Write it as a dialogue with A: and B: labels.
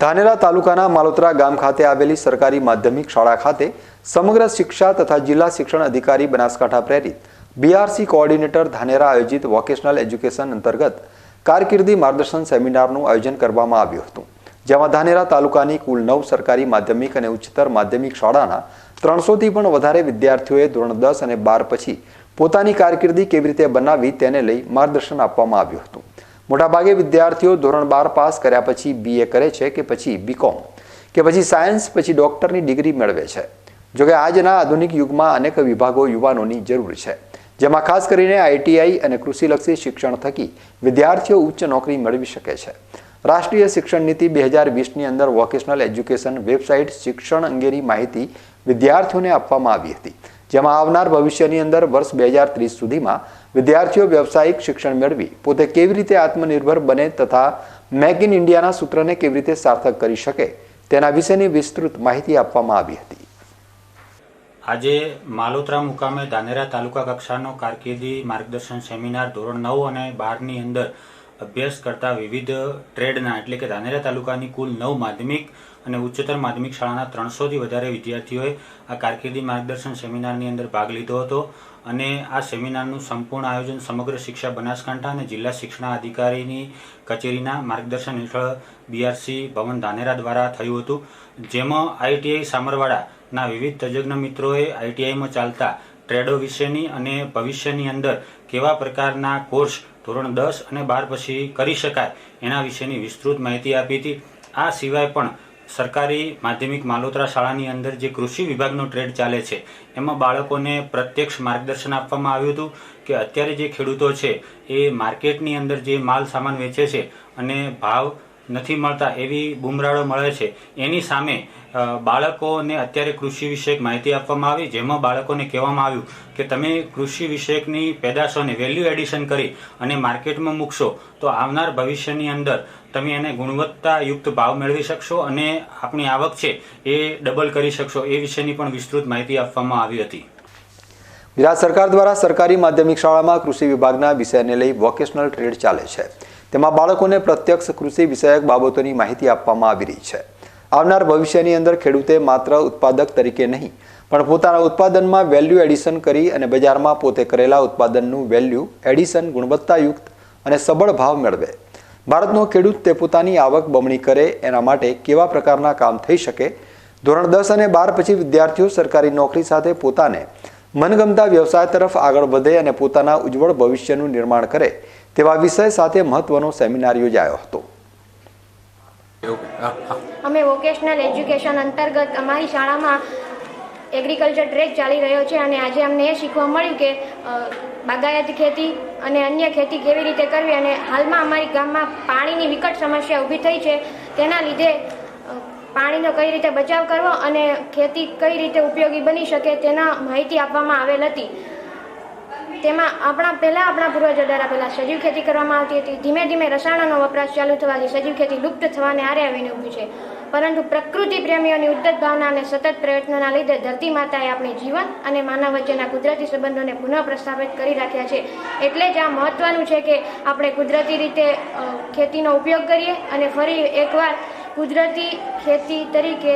A: ધાનેરા તાલુકાના માલોતરા ગામ ખાતે આવેલી સરકારી માધ્યમિક શાળા ખાતે સમગ્ર શિક્ષા તથા જિલ્લા શિક્ષણ અધિકારી બનાસકાંઠા પ્રેરિત બીઆરસી કોઓર્ડિનેટર ધાનેરા આયોજિત વોકેશનલ એજ્યુકેશન અંતર્ગત કારકિર્દી માર્ગદર્શન સેમિનારનું આયોજન કરવામાં આવ્યું હતું, જેમાં ધાનેરા તાલુકાની કુલ નવ સરકારી માધ્યમિક અને ઉચ્ચતર માધ્યમિક શાળાના ત્રણસોથી પણ વધારે વિદ્યાર્થીઓએ ધોરણ દસ અને બાર પછી પોતાની કારકિર્દી કેવી રીતે બનાવી તેને લઈ માર્ગદર્શન આપવામાં આવ્યું હતું. મોટાભાગે વિદ્યાર્થીઓ ધોરણ બાર પાસ કર્યા પછી બીએ કરે છે કે પછી બીકોમ કે પછી સાયન્સ પછી ડૉક્ટરની ડિગ્રી મેળવે છે. જોકે આજના આધુનિક યુગમાં અનેક વિભાગો યુવાનોની જરૂર છે. જેમાં ખાસ કરીને આઈટીઆઈ અને કૃષિલક્ષી શિક્ષણ થકી વિદ્યાર્થીઓ ઉચ્ચ નોકરી મેળવી શકે છે. રાષ્ટ્રીય શિક્ષણ નીતિ બે હજાર વીસની અંદર વોકેશનલ એજ્યુકેશન વેબસાઇટ શિક્ષણ અંગેની માહિતી વિદ્યાર્થીઓને આપવામાં આવી હતી. જેમાં આવનાર ભવિષ્યની અંદર વર્ષ બે હજાર ત્રીસ સુધીમાં વિદ્યાર્થીઓ વ્યવસાયિક શિક્ષણ મેળવી પોતે કેવી રીતે આત્મનિર્ભર બને તથા મેક ઇન ઇન્ડિયાના સૂત્રને કેવી રીતે સાર્થક કરી શકે તેના વિશેની વિસ્તૃત માહિતી આપવામાં આવી હતી.
B: આજે માલોત્રા મુકામે ધાનેરા તાલુકા કક્ષાનો કારકિર્દી માર્ગદર્શન સેમિનાર ધોરણ નવ અને બારની અંદર અભ્યાસ કરતા વિવિધ ટ્રેડના, એટલે કે ધાનેરા તાલુકાની કુલ નવ માધ્યમિક અને ઉચ્ચતર માધ્યમિક શાળાના ત્રણસોથી વધારે વિદ્યાર્થીઓએ આ કારકિર્દી માર્ગદર્શન સેમિનારની અંદર ભાગ લીધો હતો. અને આ સેમિનારનું સંપૂર્ણ આયોજન સમગ્ર શિક્ષા બનાસકાંઠા અને જિલ્લા શિક્ષણાધિકારીની કચેરીના માર્ગદર્શન હેઠળ બીઆરસી ભવન ધાનેરા દ્વારા થયું હતું. જેમાં આઈટીઆઈ સામરવાડાના વિવિધ તજજ્ઞ મિત્રોએ આઈટીઆઈમાં ચાલતા ટ્રેડો વિશેની અને ભવિષ્યની અંદર કેવા પ્રકારના કોર્સ ધોરણ દસ અને બાર પછી કરી શકાય એના વિશેની વિસ્તૃત માહિતી આપી હતી. આ સિવાય પણ સરકારી માધ્યમિક માલોતરા શાળાની અંદર જે કૃષિ વિભાગનો ટ્રેડ ચાલે છે, એમાં બાળકોને પ્રત્યક્ષ માર્ગદર્શન આપવામાં આવ્યું હતું કે અત્યારે જે ખેડૂતો છે એ માર્કેટની અંદર જે માલ સામાન વેચે છે અને ભાવ નથી મળતા એવી બુમરાળો મળે છે. એની સામે બાળકોને અત્યારે કૃષિ વિષયક માહિતી આપવામાં આવી, જેમાં બાળકોને કહેવામાં આવ્યું કે તમે કૃષિ વિષયકની પેદાશોને વેલ્યુ એડિશન કરી અને માર્કેટમાં મૂકશો, તો આવનાર ભવિષ્યની અંદર તમે એને ગુણવત્તાયુક્ત ભાવ મેળવી શકશો અને આપણી આવક છે એ ડબલ કરી શકશો, એ વિશેની પણ વિસ્તૃત માહિતી આપવામાં આવી હતી.
A: ગુજરાત સરકાર દ્વારા સરકારી માધ્યમિક શાળામાં કૃષિ વિભાગના વિષયને લઈ વોકેશનલ ટ્રેડ ચાલે છે. તેમાં બાળકોને પ્રત્યક્ષ કૃષિ વિષયક બાબતોની માહિતી આપવામાં આવી રહી છે. આવનાર ભવિષ્યની અંદર ખેડૂતે માત્ર ઉત્પાદક તરીકે નહીં, પણ પોતાના ઉત્પાદનમાં વેલ્યુ એડિશન કરી અને બજારમાં પોતે કરેલા ઉત્પાદનનું વેલ્યુ એડિશન ગુણવત્તાયુક્ત અને સબળ ભાવ મેળવે. ભારતનો ખેડૂત તે પોતાની આવક બમણી કરે એના માટે કેવા પ્રકારના કામ થઈ શકે? ધોરણ દસ અને બાર પછી વિદ્યાર્થીઓ સરકારી નોકરી સાથે પોતાને મનગમતા વ્યવસાય તરફ આગળ વધે અને પોતાના ઉજ્જવળ ભવિષ્યનું નિર્માણ કરે તેવા વિષય સાથે મહત્વનો સેમિનાર યોજાયો હતો.
C: અમે વોકેશનલ એજ્યુકેશન અંતર્ગત અમારી શાળામાં એગ્રીકલ્ચર ટ્રેક ચાલી રહ્યો છે અને આજે અમને એ શીખવા મળ્યું કે બાગાયત ખેતી અને અન્ય ખેતી કેવી રીતે કરવી અને હાલમાં અમારી ગામમાં પાણીની વિકટ સમસ્યા ઊભી થઈ છે. તેના લીધે પાણીનો કઈ રીતે બચાવ કરવો અને ખેતી કઈ રીતે ઉપયોગી બની શકે તેના માહિતી આપવામાં આવેલ હતી. તેમાં આપણા પહેલાં આપણા પૂર્વજો દ્વારા પહેલાં સજીવ ખેતી કરવામાં આવતી હતી. ધીમે ધીમે રસાયણોનો વપરાશ ચાલુ થવાથી સજીવ ખેતી લુપ્ત થવાને આરે આવીને ઊભી છે. પરંતુ પ્રકૃતિ પ્રેમીઓની ઉદ્ધત ભાવના અને સતત પ્રયત્નોના લીધે ધરતી માતાએ આપણી જીવન અને માનવ વચ્ચેના કુદરતી સંબંધોને પુનઃ પ્રસ્થાપિત કરી રાખ્યા છે. એટલે જ આ મહત્વનું છે કે આપણે કુદરતી રીતે ખેતીનો ઉપયોગ કરીએ અને ફરી એકવાર કુદરતી ખેતી તરીકે